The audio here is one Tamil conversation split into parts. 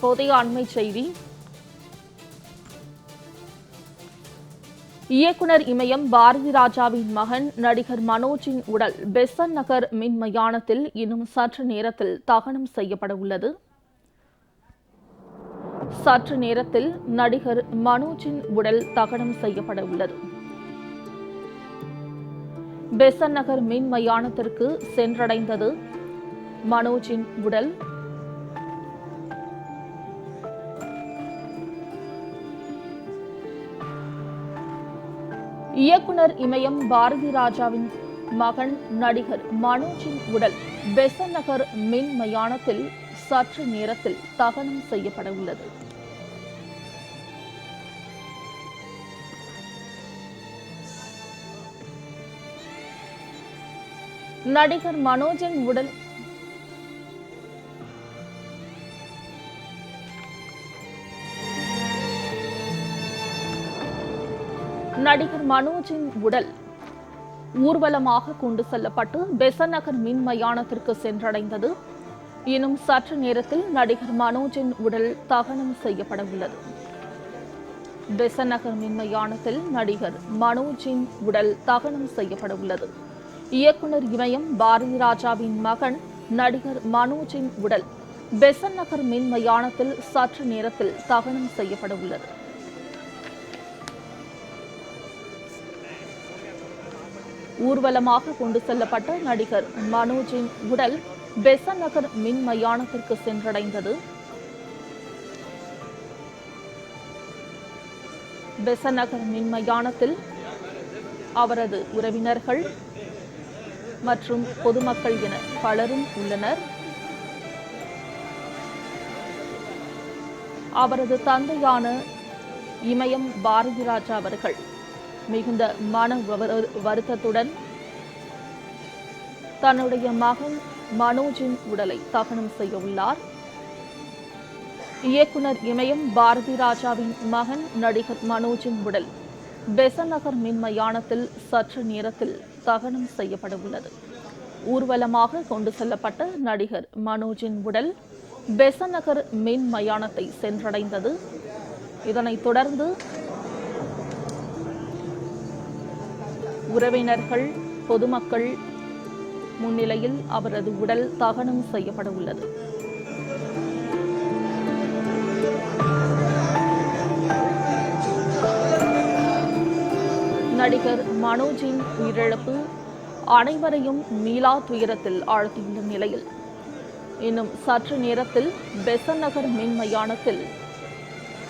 தற்போதைய அண்மை செய்தி. இயக்குனர் இமயம் பாரதி ராஜாவின் மகன் நடிகர் மனோஜின் உடல் பெசன் நகர் மின் மயானத்தில் இன்னும் சற்று நேரத்தில் தகனம் செய்யப்பட உள்ளது. சற்று நேரத்தில் நடிகர் மனோஜின் உடல் தகனம் செய்யப்பட உள்ளது. பெசன் நகர் மின் மயானத்திற்கு சென்றடைந்தது மனோஜின் உடல் இயக்குனர் இமயம் பாரதி ராஜாவின் மகன் நடிகர் மனோஜின் உடல் பெசன் நகர் மின் மயானத்தில் சற்று நேரத்தில் தகனம் செய்யப்பட உள்ளது. நடிகர் மனோஜின் உடல் நடிகர் மனோஜின் உடல் ஊர்வலமாக கொண்டு செல்லப்பட்டு பெசன் நகர் மின் மயானத்திற்கு சென்றடைந்தது. இன்னும் சற்று நேரத்தில் நடிகர் மனோஜின் உடல் தகனம் செய்யப்பட உள்ளது பெசன் நகர் மின் மயானத்தில் நடிகர் மனோஜின் உடல் தகனம் செய்யப்பட உள்ளது இயக்குனர் இமயம் பாரதி ராஜாவின் மகன் நடிகர் மனோஜின் உடல் பெசன் நகர் மின் மயானத்தில் சற்று நேரத்தில் தகனம் செய்யப்பட உள்ளது ஊர்வலமாக கொண்டு செல்லப்பட்ட நடிகர் மனோஜின் உடல் பெசன் நகர் மின் மயானத்திற்கு சென்றடைந்தது. பெசன் நகர் மின் மயானத்தில் அவரது உறவினர்கள் மற்றும் பொதுமக்கள் என பலரும் உள்ளனர். அவரது தந்தையான இமயம் பாரதிராஜா அவர்கள் மிகுந்த மன வரு- வருத்தத்துடன் தன்னுடைய மகன் மனோஜின் உடலை தகனம் செய்ய உள்ளார். இயக்குனர் இமயம் பாரதி ராஜாவின் மகன் நடிகர் மனோஜின் உடல் பெசன் நகர் சற்று நேரத்தில் தகனம் செய்யப்பட உள்ளது. ஊர்வலமாக கொண்டு செல்லப்பட்ட நடிகர் மனோஜின் உடல் பெசன் நகர் மின் மயானத்தை சென்றடைந்தது. இதனைத் தொடர்ந்து உறவினர்கள் பொதுமக்கள் முன்னிலையில் அவரது உடல் தகனம் செய்யப்பட உள்ளது நடிகர் மனோஜின் உயிரிழப்பு அனைவரையும் மீளா துயரத்தில் ஆழ்த்தியுள்ள நிலையில். இன்னும் சற்று நேரத்தில் பெசன் நகர் மின் மயானத்தில்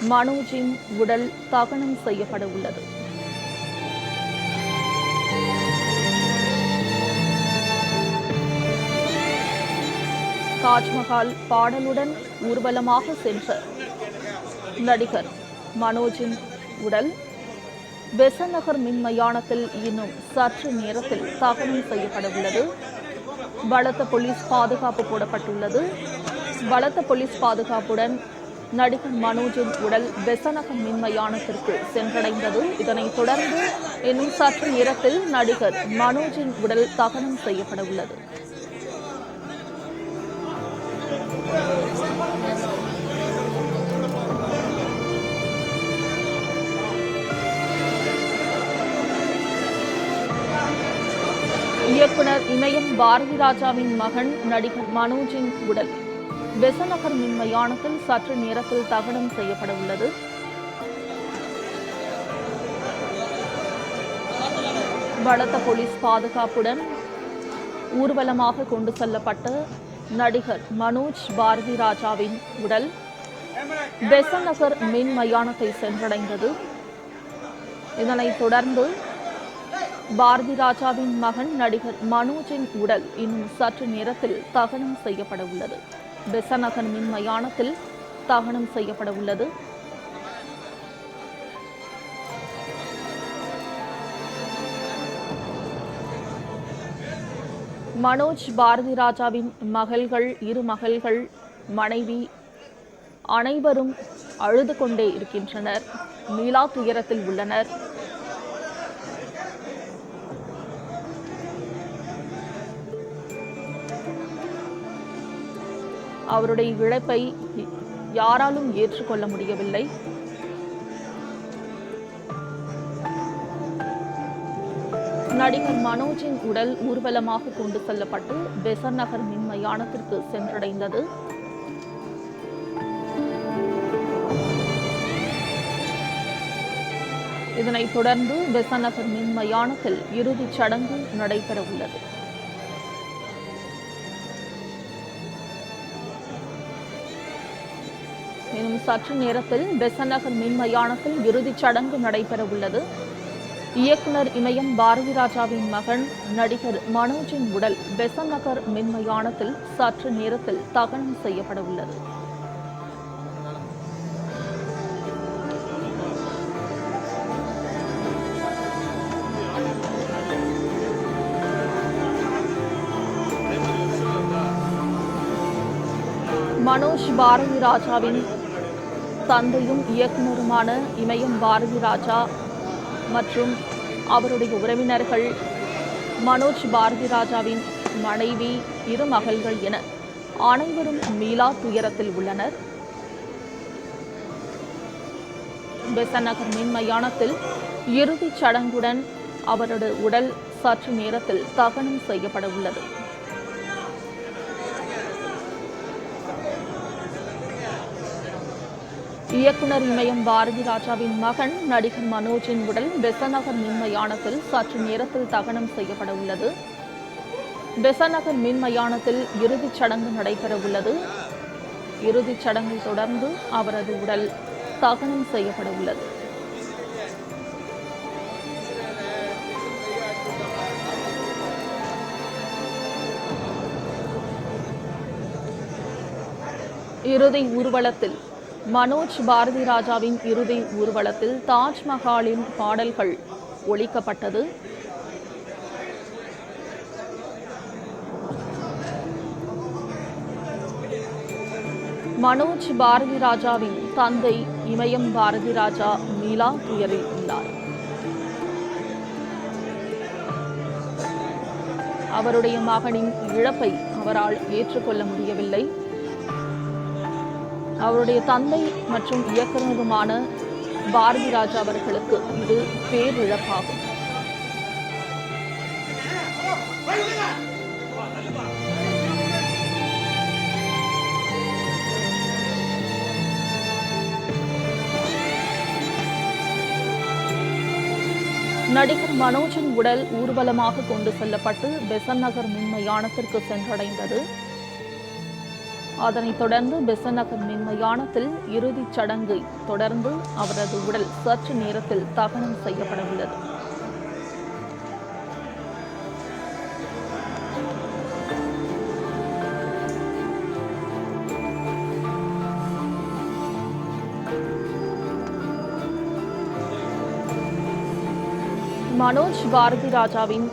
மனோஜின் உடல் தகனம் செய்யப்பட உள்ளது தாஜ்மஹால் பாடலுடன் ஊர்வலமாக சென்ற நடிகர் மனோஜின் உடல் பெசநகர் மின் மயானத்தில் இன்னும் சற்று நேரத்தில் தகனம் செய்யப்பட உள்ளது பலத்த போலீஸ் பாதுகாப்பு போடப்பட்டுள்ளது. பலத்த போலீஸ் பாதுகாப்புடன் நடிகர் மனோஜின் உடல் பெசநகர் மின் மயானத்திற்கு சென்றடைந்தது. இதனைத் தொடர்ந்து இன்னும் சற்று நேரத்தில் நடிகர் மனோஜின் உடல் தகனம் செய்யப்பட உள்ளது இயக்குனர் இமயம் பாரதி ராஜாவின் மகன் நடிகர் மனோஜின் உடல். பெசநகர் மின் மயானத்தில் சற்று நேரத்தில் தகனம் செய்யப்பட உள்ளது. பலத்த போலீஸ் பாதுகாப்புடன் ஊர்வலமாக கொண்டு செல்லப்பட்ட நடிகர் மனோஜ் பாரதி ராஜாவின் உடல். பெசநகர் மின் மயானத்தை சென்றடைந்தது. இதனைத் தொடர்ந்து பாரதி ராஜாவின் மகன் நடிகர் மனோஜின் உடல் இன்னும் சற்று நேரத்தில் தகனம் செய்யப்பட உள்ளது பெசநகர் மின் மயானத்தில் தகனம் செய்யப்பட உள்ளது மனோஜ் பாரதி ராஜாவின் மகள்கள் இரு மகள்கள் மனைவி அனைவரும் அழுது கொண்டே இருக்கின்றனர். மீளா துயரத்தில் உள்ளனர். அவருடைய இழப்பை யாராலும் ஏற்றுக்கொள்ள முடியவில்லை. நடிகர் மனோஜின் உடல் ஊர்வலமாக கொண்டு செல்லப்பட்டு பெசன் நகர் மின் மயானத்திற்கு சென்றடைந்தது. இதனைத் தொடர்ந்து பெசநகர் நகர் மின் மயானத்தில் இறுதிச் சடங்கு நடைபெற உள்ளது இன்னும் சற்று நேரத்தில் பெசநகர் நகர் மின் மயானத்தில் இறுதிச் சடங்கு நடைபெற உள்ளது இயக்குனர் இமயம் பாரதி ராஜாவின் மகன் நடிகர் மனோஜின் உடல் பெசன் நகர் மின்மயானத்தில் சற்று நேரத்தில் தகனம் செய்யப்பட உள்ளது மனோஜ் பாரதி ராஜாவின் தந்தையும் இயக்குனருமான இமயம் பாரதி ராஜா மற்றும் அவருடைய உறவினர்கள் மனோஜ் பாரதி ராஜாவின் மனைவி இரு மகள்கள் என அனைவரும் மீளா துயரத்தில் உள்ளனர். பெசநகர் மின்மயானத்தில் மின் மயானத்தில் இறுதிச் சடங்குடன் அவரது உடல் சற்று நேரத்தில் தகனம் செய்யப்பட உள்ளது இயக்குனர் இமயம் பாரதி ராஜாவின் மகன் நடிகர் மனோஜின் உடல் பெசநகர் மின் மயானத்தில் சற்று நேரத்தில் தகனம் செய்யப்பட உள்ளது. பெசநகர் மின் மயானத்தில் இறுதிச் சடங்கு நடைபெற உள்ளது. இறுதிச் சடங்கை தொடர்ந்து அவரது உடல் தகனம் செய்யப்பட உள்ளது. இறுதி ஊர்வலத்தில் மனோஜ் பாரதி ராஜாவின் இறுதி ஊர்வலத்தில் தாஜ்மஹாலின் பாடல்கள் ஒழிக்கப்பட்டது மனோஜ் பாரதி ராஜாவின் தந்தை இமயம் பாரதி ராஜா மீலா துயரில் உள்ளார். அவருடைய மகனின் இழப்பை அவரால் ஏற்றுக்கொள்ள முடியவில்லை. அவருடைய தந்தை மற்றும் இயக்குநருமான பாரதி ராஜா அவர்களுக்கு இது பேரிழப்பாகும். நடிகர் மனோஜின் உடல் ஊர்வலமாக கொண்டு செல்லப்பட்டு பெசன் நகர் மின்மயானத்திற்கு சென்றடைந்தது. அதனைத் தொடர்ந்து பெசநகர் மின்மயானத்தில் இறுதிச் சடங்கை. தொடர்ந்து அவரது உடல் சற்று நேரத்தில் தகனம் செய்யப்பட உள்ளது மனோஜ் பாரதி ராஜாவின்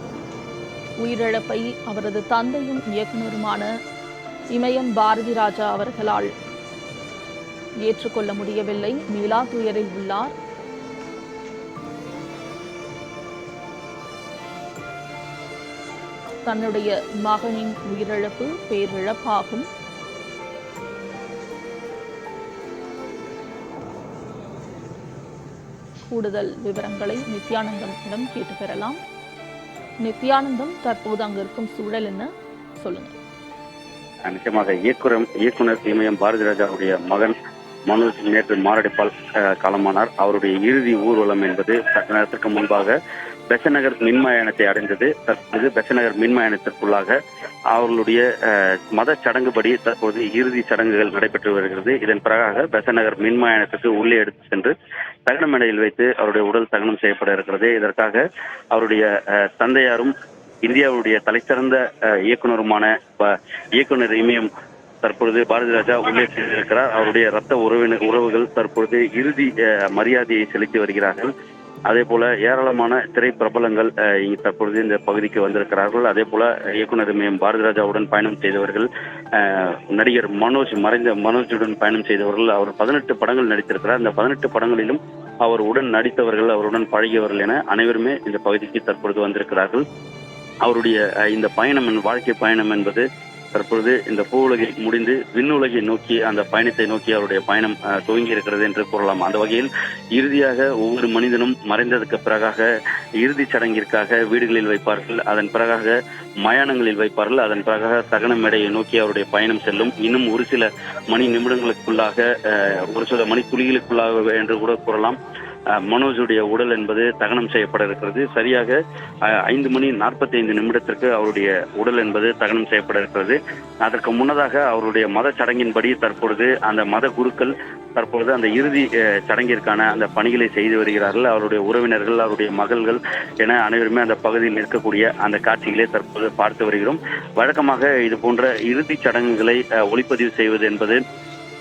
உயிரிழப்பை அவரது தந்தையும் இயக்குநருமான இமயம் பாரதி ராஜா அவர்களால். ஏற்றுக்கொள்ள முடியவில்லை. மீளா துயரில் உள்ளார். தன்னுடைய மகனின் உயிரிழப்பு பேரிழப்பாகும். கூடுதல் விவரங்களை நித்யானந்தமிடம் கேட்டு பெறலாம். நித்யானந்தம் தற்போது அங்கு இருக்கும் சூழல் என்ன? சொல்லுங்க நிச்சயமாக இயக்குனர் இயக்குனர் இமயம் பாரதி ராஜாவுடைய மகன் மனோஜ் நேற்று மாரடைப்பால் காலமானார். அவருடைய இறுதி ஊர்வலம் என்பது சற்று நேரத்திற்கு முன்பாக பெசநகர் மின்மயானத்தை அடைந்தது. தற்போது பெசநகர் மின்மயானத்திற்குள்ளாக அவர்களுடைய மத சடங்குபடி தற்போது இறுதி சடங்குகள் நடைபெற்று வருகிறது. இதன் பிறகாக பெசநகர் மின்மயானத்துக்கு உள்ளே எடுத்து சென்று தகன மேடையில் வைத்து அவருடைய உடல் தகனம் செய்யப்பட இருக்கிறது. இதற்காக அவருடைய தந்தையாரும் இந்தியாவுடைய தலைசிறந்த இயக்குனருமான இயக்குனர் இமயம் தற்பொழுது பாரதி ராஜா உள்ளே சென்றிருக்கிறார். அவருடைய ரத்த உறவினர் உறவுகள் தற்பொழுது இறுதி அஹ், மரியாதையை செலுத்தி வருகிறார்கள். அதே போல ஏராளமான திரை பிரபலங்கள் அஹ், இங்கு தற்பொழுது இந்த பகுதிக்கு வந்திருக்கிறார்கள். அதே போல இயக்குனர் இமயம் பாரதி ராஜாவுடன் பயணம் செய்தவர்கள் நடிகர் மனோஜ் மறைந்த மனோஜுடன் பயணம் செய்தவர்கள் அவர் பதினெட்டு படங்கள் நடித்திருக்கிறார். இந்த பதினெட்டு படங்களிலும் அவர் உடன் நடித்தவர்கள் அவருடன் பழகியவர்கள் என அனைவருமே இந்த பகுதிக்கு தற்பொழுது வந்திருக்கிறார்கள். அவருடைய இந்த பயணம் என் வாழ்க்கை பயணம் என்பது தற்பொழுது இந்த பூவுலகை முடிந்து விண்ணுலகை நோக்கி அந்த பயணத்தை நோக்கி அவருடைய பயணம் துவங்கி இருக்கிறது என்று கூறலாம். அந்த வகையில் இறுதியாக ஒவ்வொரு மனிதனும் மறைந்ததற்கு பிறகாக இறுதிச் சடங்கிற்காக வீடுகளில் வைப்பார்கள். அதன் பிறகாக மயானங்களில் வைப்பார்கள். அதன் பிறகாக தகன மேடையை நோக்கி அவருடைய பயணம் செல்லும். இன்னும் ஒரு சில மணி நிமிடங்களுக்குள்ளாக ஒரு சில மணி துளிகளுக்குள்ளாக என்று கூட கூறலாம். மனோஜுடைய உடல் என்பது தகனம் செய்யப்பட இருக்கிறது. சரியாக ஐந்து மணி நாற்பத்தி ஐந்து நிமிடத்திற்கு அவருடைய உடல் என்பது தகனம் செய்யப்பட இருக்கிறது. அதற்கு முன்னதாக அவருடைய மத சடங்கின்படி தற்பொழுது அந்த மத குருக்கள் தற்பொழுது அந்த இறுதி சடங்கிற்கான அந்த பணிகளை செய்து வருகிறார்கள். அவருடைய உறவினர்கள் அவருடைய மகள்கள் என அனைவருமே அந்த பகுதியில் இருக்கக்கூடிய அந்த காட்சிகளை தற்போது பார்த்து வருகிறோம். வழக்கமாக இது போன்ற இறுதிச் சடங்குகளை ஒளிப்பதிவு செய்வது என்பது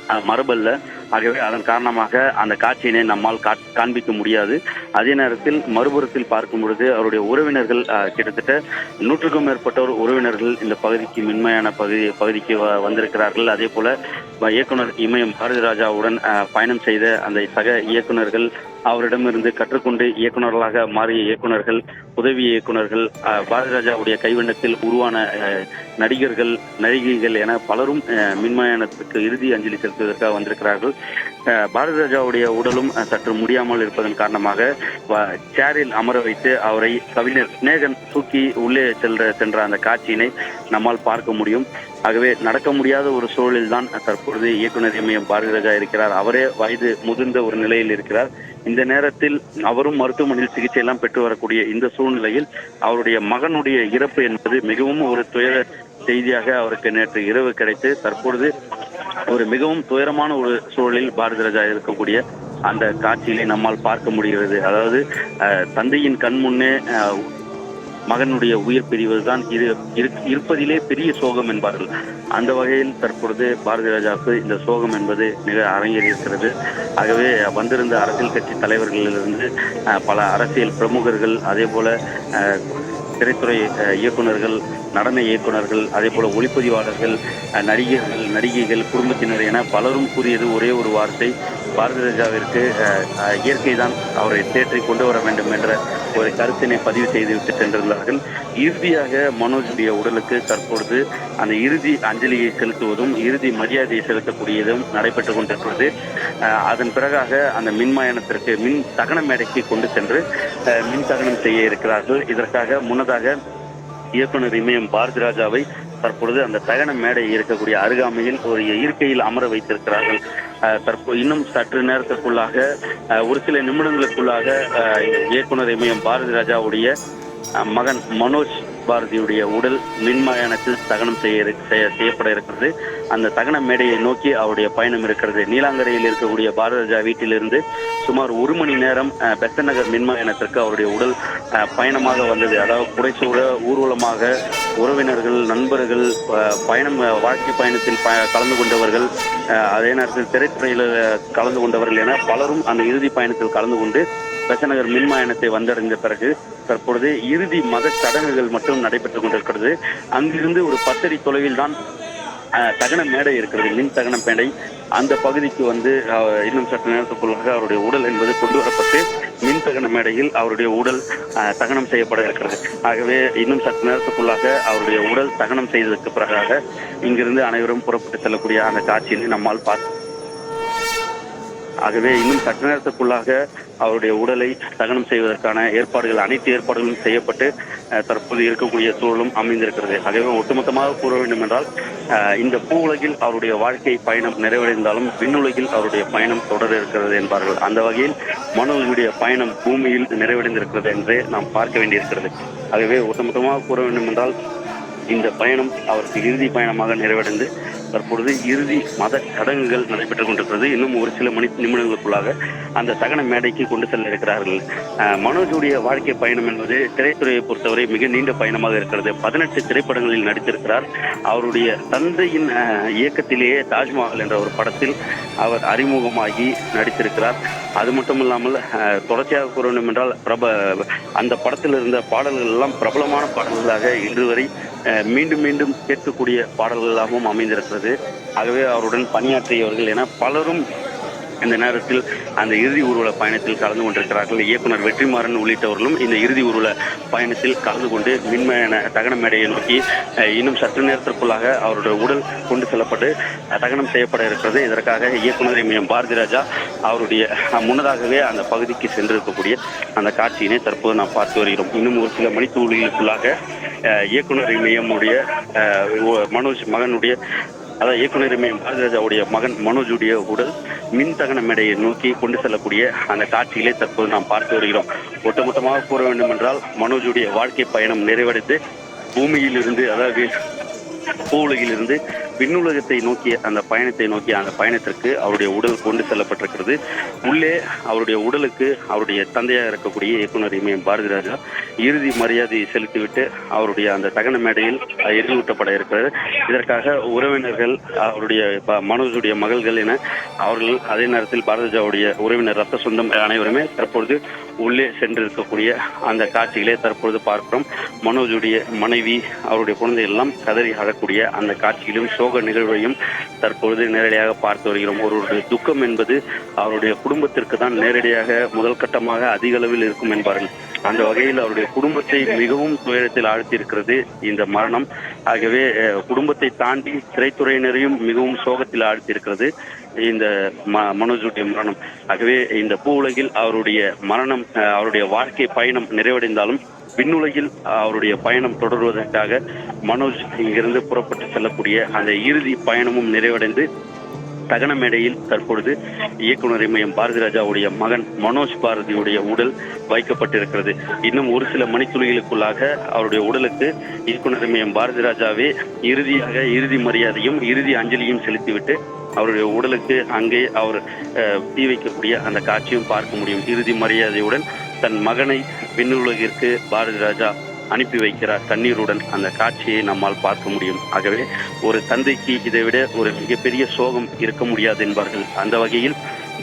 மரபல்ல. ஆகவே அதன் காரணமாக அந்த காட்சியினை நம்மால் காண்பிக்க முடியாது. அதே நேரத்தில் மறுபுறத்தில் பார்க்கும் பொழுது அவருடைய உறவினர்கள் கிட்டத்தட்ட நூற்றுக்கும் மேற்பட்டோர் உறவினர்கள் இந்த பகுதிக்கு மின்மையான பகுதி பகுதிக்கு வ- வந்திருக்கிறார்கள். அதே போல இயக்குனர் இமயம் பாரதிராஜாவுடன் பயணம் செய்த அந்த சக இயக்குனர்கள் அவரிடமிருந்து கற்றுக்கொண்டு இயக்குனர்களாக மாறிய இயக்குனர்கள் உதவி இயக்குனர்கள் அஹ், பாரதிராஜாவுடைய கைவண்ணத்தில் உருவான அஹ், நடிகர்கள் நடிகைகள் என பலரும் அஹ், மின்மயானத்துக்கு இறுதி அஞ்சலி செலுத்துவதற்காக வந்திருக்கிறார்கள். அஹ், பாரதிராஜாவுடைய உடலும் சற்று முடியாமல் இருப்பதன் காரணமாக வ- சேரில் அமர வைத்து அவரை கவிஞர் சிநேகன் தூக்கி உள்ளே சென்ற சென்ற அந்த காட்சியினை நம்மால் பார்க்க முடியும். ஆகவே நடக்க முடியாத ஒரு சூழலில் தான் தற்பொழுது இயக்குனர் பாரதி ராஜா இருக்கிறார். அவரே வயது முதிர்ந்த ஒரு நிலையில் இருக்கிறார். இந்த நேரத்தில் அவரும் மருத்துவமனையில் சிகிச்சை எல்லாம் பெற்று வரக்கூடிய இந்த சூழ்நிலையில் அவருடைய மகனுடைய இறப்பு என்பது மிகவும் ஒரு துயர செய்தியாக அவருக்கு நேற்று இரவு கிடைத்து தற்பொழுது ஒரு மிகவும் துயரமான ஒரு சூழலில் பாரதி ராஜா இருக்கக்கூடிய அந்த காட்சியிலே நம்மால் பார்க்க முடிகிறது. அதாவது தந்தையின் கண் முன்னே மகனுடைய உயிர் பிரிவதுதான் இரு இரு- இருப்பதிலே பெரிய சோகம் என்பார்கள். அந்த வகையில் தற்பொழுது பாரதி ராஜாவுக்கு இந்த சோகம் என்பது மிக அரங்கேறி இருக்கிறது ஆகவே வந்திருந்த அரசியல் கட்சி தலைவர்களிலிருந்து பல அரசியல் பிரமுகர்கள் அதே போல திரைத்துறை அஹ், இயக்குனர்கள் நடன இயக்குனர்கள் அதே போல ஒளிப்பதிவாளர்கள் அஹ், நடிகர்கள் நடிகைகள் குடும்பத்தினர் என பலரும் கூறியது ஒரே ஒரு வார்த்தை பாரதி ராஜாவிற்கு இயற்கை தான் அவரை தேற்றி கொண்டு வர வேண்டும் என்ற ஒரு கருத்தினை பதிவு செய்துவிட்டு சென்றிருந்தார்கள். இறுதியாக மனோஜுடைய உடலுக்கு தற்பொழுது அந்த இறுதி அஞ்சலியை செலுத்துவதும் இறுதி மரியாதையை செலுத்தக்கூடியதும் நடைபெற்றுக் கொண்டிருக்கிறது. அதன் பிறகாக அந்த மின்மயானத்திற்கு மின் தகன மேடைக்கு கொண்டு சென்று மின் தகனம் செய்ய இருக்கிறார்கள். இதற்காக முன்னதாக இயக்குனர் இமயம் பாரதி ராஜாவை தற்பொழுது அந்த தகன மேடை இருக்கக்கூடிய அருகாமையில் ஒரு இருக்கையில் அமர வைத்திருக்கிறார்கள். தற்போது இன்னும் சற்று நேரத்திற்குள்ளாக ஒரு சில நிமிடங்களுக்குள்ளாக இயக்குனர் இமயம் பாரதி ராஜாவுடைய மகன் மனோஜ் பாரதியுடைய உடல் மின்மயானத்தில் தகனம் செய்ய செய்ய- செய்யப்பட இருக்கிறது. அந்த தகன மேடையை நோக்கி அவருடைய பயணம் இருக்கிறது. நீலாங்கரையில் இருக்கக்கூடிய பாரதராஜா வீட்டிலிருந்து சுமார் ஒரு மணி நேரம் அஹ், பெசன் நகர் மின்மயானத்திற்கு அவருடைய உடல் பயணமாக வந்தது. அதாவது புடைசூழ ஊர்வலமாக உறவினர்கள் நண்பர்கள் பயணம் வாழ்க்கை பயணத்தில் ப- கலந்து கொண்டவர்கள் அதே நேரத்தில் திரைத்துறையில் கலந்து கொண்டவர்கள் என பலரும் அந்த இறுதி பயணத்தில் கலந்து கொண்டு பெசநகர் மின்மயானத்தை வந்தடைந்த பிறகு தற்பொழுது இறுதி மத சடங்குகள் மட்டும் நடைபெற்றுக் கொண்டிருக்கிறது. அங்கிருந்து ஒரு பத்தடி தொலைவில் தான் தகன மேடை இருக்கிறது மின் தகன மேடை. அந்த பகுதிக்கு வந்து இன்னும் சற்று நேரத்துக்குள்ளாக அவருடைய உடல் என்பது கொண்டு வரப்பட்டு மின் தகன மேடையில் அவருடைய உடல் அஹ், தகனம் செய்யப்பட இருக்கிறது. ஆகவே இன்னும் சற்று நேரத்துக்குள்ளாக அவருடைய உடல் தகனம் செய்ததற்கு பிறகாக இங்கிருந்து அனைவரும் புறப்பட்டு செல்லக்கூடிய அந்த காட்சியினை நம்மால் பார்த்து ஆகவே இன்னும் சற்று நேரத்துக்குள்ளாக அவருடைய உடலை தகனம் செய்வதற்கான ஏற்பாடுகள் அனைத்து ஏற்பாடுகளும் செய்யப்பட்டு தற்போது இருக்கக்கூடிய சூழலும் அமைந்திருக்கிறது. ஆகவே ஒட்டுமொத்தமாக கூற வேண்டும் என்றால் இந்த பூ உலகில் அவருடைய வாழ்க்கை பயணம் நிறைவடைந்தாலும் விண்ணுலகில் அவருடைய பயணம் தொடர இருக்கிறது என்பார்கள். அந்த வகையில் மனுவினுடைய பயணம் பூமியில் நிறைவடைந்திருக்கிறது என்று நாம் பார்க்க வேண்டியிருக்கிறது. ஆகவே ஒட்டுமொத்தமாக கூற வேண்டும் என்றால் இந்த பயணம் அவருக்கு இறுதி பயணமாக நிறைவடைந்து தற்பொழுது இறுதி மத சடங்குகள் நடைபெற்றுக் கொண்டிருக்கிறது. இன்னும் ஒரு சில மணி நிமிடங்களுக்குள்ளாக அந்த தகன மேடைக்கு கொண்டு செல்ல இருக்கிறார்கள். மனோஜுடைய வாழ்க்கை பயணம் என்பது திரைத்துறையை பொறுத்தவரை மிக நீண்ட பயணமாக இருக்கிறது. பதினெட்டு திரைப்படங்களில் நடித்திருக்கிறார். அவருடைய தந்தையின் இயக்கத்திலேயே தாஜ்மஹால் என்ற ஒரு படத்தில் அவர் அறிமுகமாகி நடித்திருக்கிறார். அது மட்டும் இல்லாமல் தொடர்ச்சியாக கூற வேண்டும் என்றால் பிரப அந்த படத்தில் இருந்த பாடல்கள் எல்லாம் பிரபலமான பாடல்களாக இன்று வரை மீண்டும் மீண்டும் கேட்கக்கூடிய பாடல்களாகவும் அமைந்திருக்கிறது. ஆகவே அவருடன் பணியாற்றியவர்கள் என பலரும் இந்த நேரத்தில் அந்த இறுதி ஊர்வல பயணத்தில் கலந்து கொண்டிருக்கிறார்கள். இயக்குனர் வெற்றிமாறன் உள்ளிட்டவர்களும் இந்த இறுதி ஊர்வல பயணத்தில் கலந்து கொண்டு மின்மையான தகன மேடையை நோக்கி இன்னும் சற்று நேரத்திற்குள்ளாக அவருடைய உடல் கொண்டு செல்லப்பட்டு தகனம் செய்யப்பட இருக்கிறது. இதற்காக இயக்குனர் எம். பாரதி ராஜா அவருடைய முன்னதாகவே அந்த பகுதிக்கு சென்றிருக்கக்கூடிய அந்த காட்சியினை தற்போது நாம் பார்த்து வருகிறோம். இன்னும் ஒரு சில மணித்துளிகளுக்குள்ளாக இயக்குனர் இமயமுடைய மனோஜ் மகனுடைய அதாவது இயக்குனர் இமயம் பாரதிராஜாவுடைய மகன் மனோஜுடைய உடல் மின் தகன மேடையை நோக்கி கொண்டு செல்லக்கூடிய அந்த காட்சிகளை தற்போது நாம் பார்த்து வருகிறோம். ஒட்டுமொத்தமாக கூற வேண்டும் என்றால் மனோஜுடைய வாழ்க்கை பயணம் நிறைவடைந்து பூமியிலிருந்து அதாவது பூவுலகிலிருந்து விண்ணுலகத்தை நோக்கிய அந்த பயணத்தை நோக்கிய அந்த பயணத்திற்கு அவருடைய உடல் கொண்டு செல்லப்பட்டிருக்கிறது. உள்ளே அவருடைய உடலுக்கு அவருடைய தந்தையாக இருக்கக்கூடிய இயக்குனர் இமயம் பாரதி ராஜா இறுதி மரியாதையை செலுத்திவிட்டு அவருடைய அந்த தகன மேடையில் எரிவூட்டப்பட இருக்கிறது இதற்காக உறவினர்கள் அவருடைய ப- மனோஜுடைய மகள்கள் என அவர்கள் அதே நேரத்தில் பாரதிஜாவுடைய உறவினர் ரத்த சொந்தம் அனைவருமே தற்பொழுது உள்ளே சென்றிருக்கக்கூடிய அந்த காட்சிகளை தற்பொழுது பார்க்கிறோம். மனோஜுடைய மனைவி அவருடைய குழந்தை எல்லாம் கதறி அழக்கூடிய அந்த காட்சியிலும் சோக நிகழ்வையும் தற்பொழுது நேரடியாக பார்த்து வருகிறோம். ஒருவருடைய துக்கம் என்பது அவருடைய குடும்பத்திற்கு தான் நேரடியாக முதல் கட்டமாக அதிக அளவில் இருக்கும் என்பார்கள். அந்த வகையில் அவருடைய குடும்பத்தை மிகவும் துயரத்தில் ஆழ்த்தியிருக்கிறது இந்த மரணம். ஆகவே குடும்பத்தை தாண்டி திரைத்துறையினரையும் மிகவும் சோகத்தில் ஆழ்த்தியிருக்கிறது இந்த ம- மனோஜுடைய மரணம். ஆகவே இந்த பூ உலகில் அவருடைய மரணம் அவருடைய வாழ்க்கை பயணம் நிறைவடைந்தாலும் விண்ணுலகில் அவருடைய பயணம் தொடர்வதற்காக மனோஜ் இங்கிருந்து புறப்பட்டு செல்லக்கூடிய அந்த இறுதி பயணமும் நிறைவடைந்து தகன மேடையில் தற்பொழுது இயக்குனர் இமயம் பாரதி ராஜாவுடைய மகன் மனோஜ் பாரதியுடைய உடல் வைக்கப்பட்டிருக்கிறது. இன்னும் ஒரு சில மணித்துளிகளுக்குள்ளாக அவருடைய உடலுக்கு இயக்குனர் இமயம் பாரதி ராஜாவே இறுதியாக இறுதி மரியாதையும் இறுதி அஞ்சலியும் செலுத்திவிட்டு அவருடைய உடலுக்கு அங்கே அவர் தீ வைக்கக்கூடிய அந்த காட்சியும் பார்க்க முடியும். இறுதி மரியாதையுடன் தன் மகனை விண்ணுலகிற்கு பாரதி ராஜா அனுப்பி வைக்கிறார் தண்ணீருடன் அந்த காட்சியை நம்மால் பார்க்க முடியும். ஆகவே ஒரு தந்தைக்கு இதை விட ஒரு மிகப்பெரிய சோகம் இருக்க முடியாது என்பார்கள். அந்த வகையில்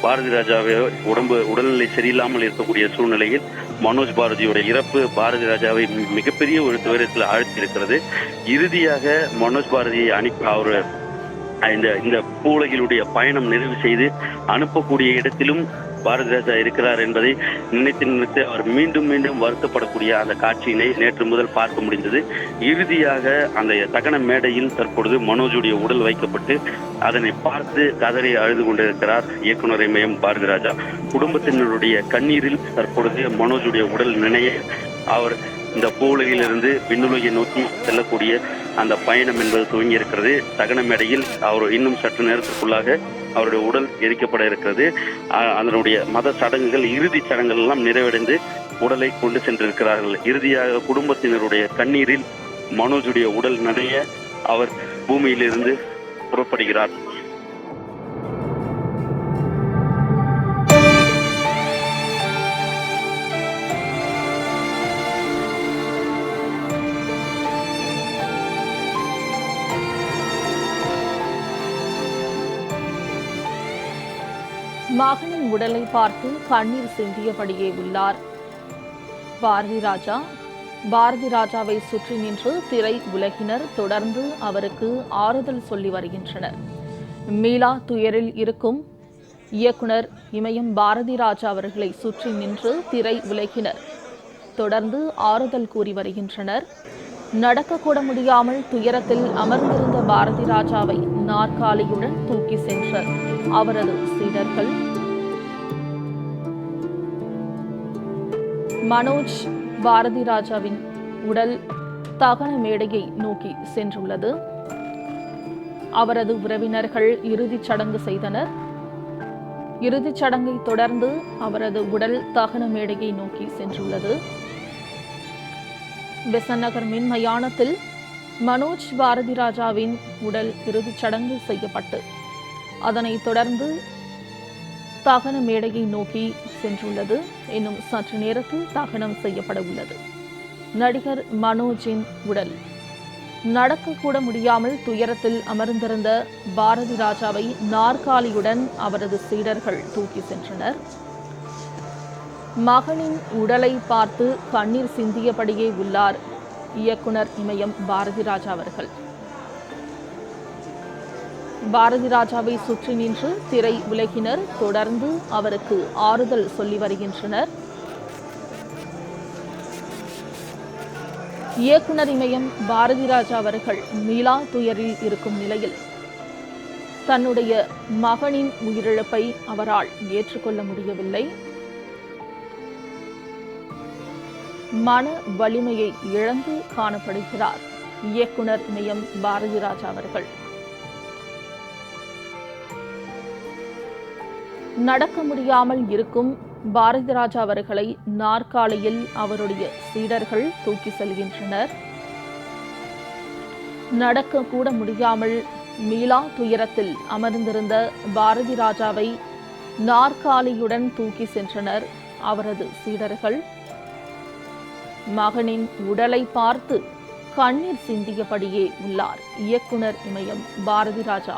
பாரதி ராஜாவை உடம்பு உடல்நிலை சரியில்லாமல் இருக்கக்கூடிய சூழ்நிலையில் மனோஜ் பாரதியோட இறப்பு பாரதி ராஜாவை மி- மிகப்பெரிய ஒரு துயரத்தில் ஆழ்த்தியிருக்கிறது. இறுதியாக மனோஜ் பாரதியை அனுப்பி அவர் இந்த இந்த பூலகிலுடைய பயணம் நிறைவு செய்து அனுப்பக்கூடிய இடத்திலும் பாரதி ராஜா இருக்கிறார் என்பதை நினைத்து நினைத்து அவர் மீண்டும் மீண்டும் வருத்தப்படக்கூடிய அந்த காட்சியினை நேற்று முதல் பார்க்க முடிந்தது. இறுதியாக அந்த தகன மேடையில் தற்பொழுது மனோஜுடைய உடல் வைக்கப்பட்டு அதனை பார்த்து கதறி அழுது கொண்டிருக்கிறார் இயக்குனர் இமயம் பாரதி ராஜா குடும்பத்தினருடைய கண்ணீரில் தற்பொழுது மனோஜுடைய உடல் நினைய அவர் இந்த பூவுலகிலிருந்து விண்ணுலகை நோக்கி செல்லக்கூடிய அந்த பயணம் என்பது துவங்கி இருக்கிறது தகன மேடையில் அவர் இன்னும் சற்று நேரத்துக்குள்ளாக அவருடைய உடல் எரிக்கப்பட இருக்கிறது. அதனுடைய மத சடங்குகள் இறுதி சடங்குகள் எல்லாம் நிறைவடைந்து உடலை கொண்டு சென்றிருக்கிறார்கள். இறுதியாக குடும்பத்தினருடைய கண்ணீரில் மனோஜுடைய உடல் நடைய அவர் பூமியிலிருந்து புறப்படுகிறார். உடலை பார்த்து கண்ணீர் சிந்தியபடியே உள்ளார். பாரதி ராஜா பாரதி ராஜாவை சுற்றி நின்று திரை உலகினர் தொடர்ந்து அவருக்கு ஆறுதல் சொல்லி வருகின்றனர். மீளா துயரில் இருக்கும் இயக்குனர் இமயம் பாரதி ராஜா அவர்களை சுற்றி நின்று திரை உலகினர் தொடர்ந்து ஆறுதல் கூறி வருகின்றனர். நடக்கக்கூட முடியாமல் துயரத்தில் அமர்ந்திருந்த பாரதி ராஜாவை நாற்காலியுடன் தூக்கி சென்ற அவரது சீடர்கள் மனோஜ் பாரதி ராஜாவின் உடல் தகன மேடையை நோக்கி சென்றுள்ளது. அவரது உறவினர்கள் இறுதிச் சடங்கு செய்தனர். இறுதிச் சடங்கை தொடர்ந்து அவரது உடல் தகன மேடையை நோக்கி சென்றுள்ளது. பெசன் நகர் மின் மயானத்தில் மனோஜ் பாரதி ராஜாவின் உடல் இறுதிச் சடங்கு செய்யப்பட்டு அதனைத் தொடர்ந்து தகன மேடையை நோக்கி சென்றுள்ளது. இன்னும் சற்று நேரத்தில் தகனம் செய்யப்பட உள்ளது. நடிகர் மனோஜின் உடல். நடக்கக்கூட முடியாமல் துயரத்தில் அமர்ந்திருந்த பாரதி ராஜாவை நாற்காலியுடன் அவரது சீடர்கள் தூக்கி சென்றனர். மகனின் உடலை பார்த்து கண்ணீர் சிந்தியபடியே உள்ளார் இயக்குனர் இமயம் பாரதி ராஜா அவர்கள். பாரதி ராஜாவை சுற்றி நின்று திரை உலகினர் தொடர்ந்து அவருக்கு ஆறுதல் சொல்லி வருகின்றனர். இயக்குனர் இமயம் பாரதி ராஜா அவர்கள் மீளா துயரில் இருக்கும் நிலையில் தன்னுடைய மகனின் உயிரிழப்பை அவரால் ஏற்றுக்கொள்ள முடியவில்லை. மன வலிமையை இழந்து காணப்படுகிறார் இயக்குனர் இமயம் பாரதி ராஜா அவர்கள். நடக்க முடியாமல் இருக்கும் பாரதி ராஜா அவர்களை நாற்காலியில் அவருடைய சீடர்கள் தூக்கி செல்கின்றனர். நடக்க கூட முடியாமல் மீளா துயரத்தில் அமர்ந்திருந்த பாரதி ராஜாவை நாற்காலியுடன் தூக்கி சென்றனர் அவரது சீடர்கள். மகனின் உடலை பார்த்து கண்ணீர் சிந்தியபடியே உள்ளார் இயக்குனர் இமயம் பாரதி ராஜா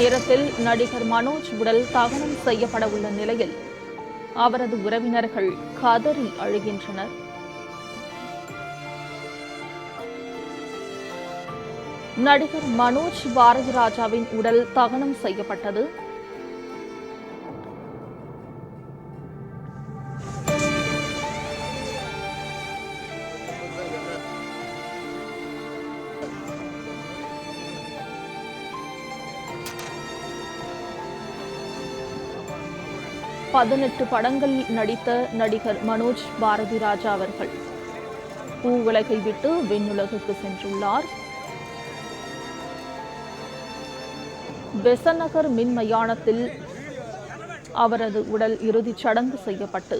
நேரத்தில் நடிகர் மனோஜ் உடல் தகனம் செய்யப்பட உள்ள நிலையில் அவரது உறவினர்கள் கதறி அழுகின்றனர். நடிகர் மனோஜ் பாரதி ராஜாவின் உடல் தகனம் செய்யப்பட்டது. பதினெட்டு படங்களில் நடித்த நடிகர் மனோஜ் பாரதி ராஜா அவர்கள். பூ உலகை விட்டு விண்ணுலகுக்கு சென்றுள்ளார். பெசநகர் மின் மயானத்தில் அவரது உடல் இறுதிச் சடங்கு செய்யப்பட்டு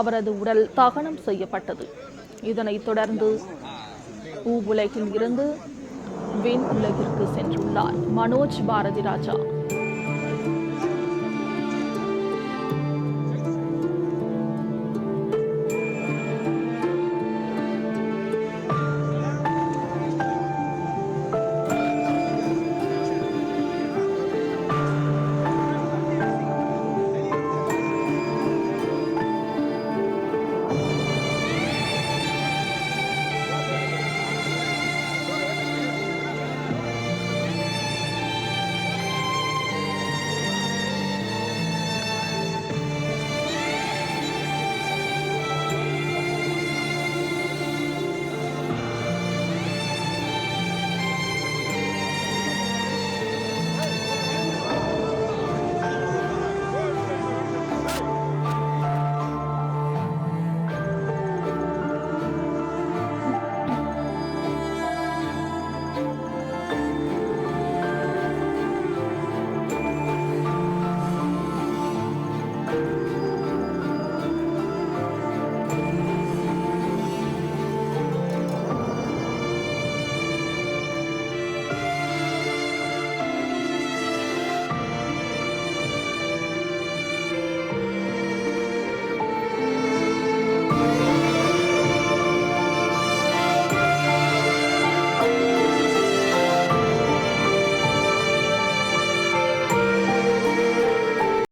அவரது உடல் தகனம் செய்யப்பட்டது. இதனைத் தொடர்ந்து பூ உலகில் இருந்து விண் உலகிற்கு சென்றுள்ளார் மனோஜ் பாரதி ராஜா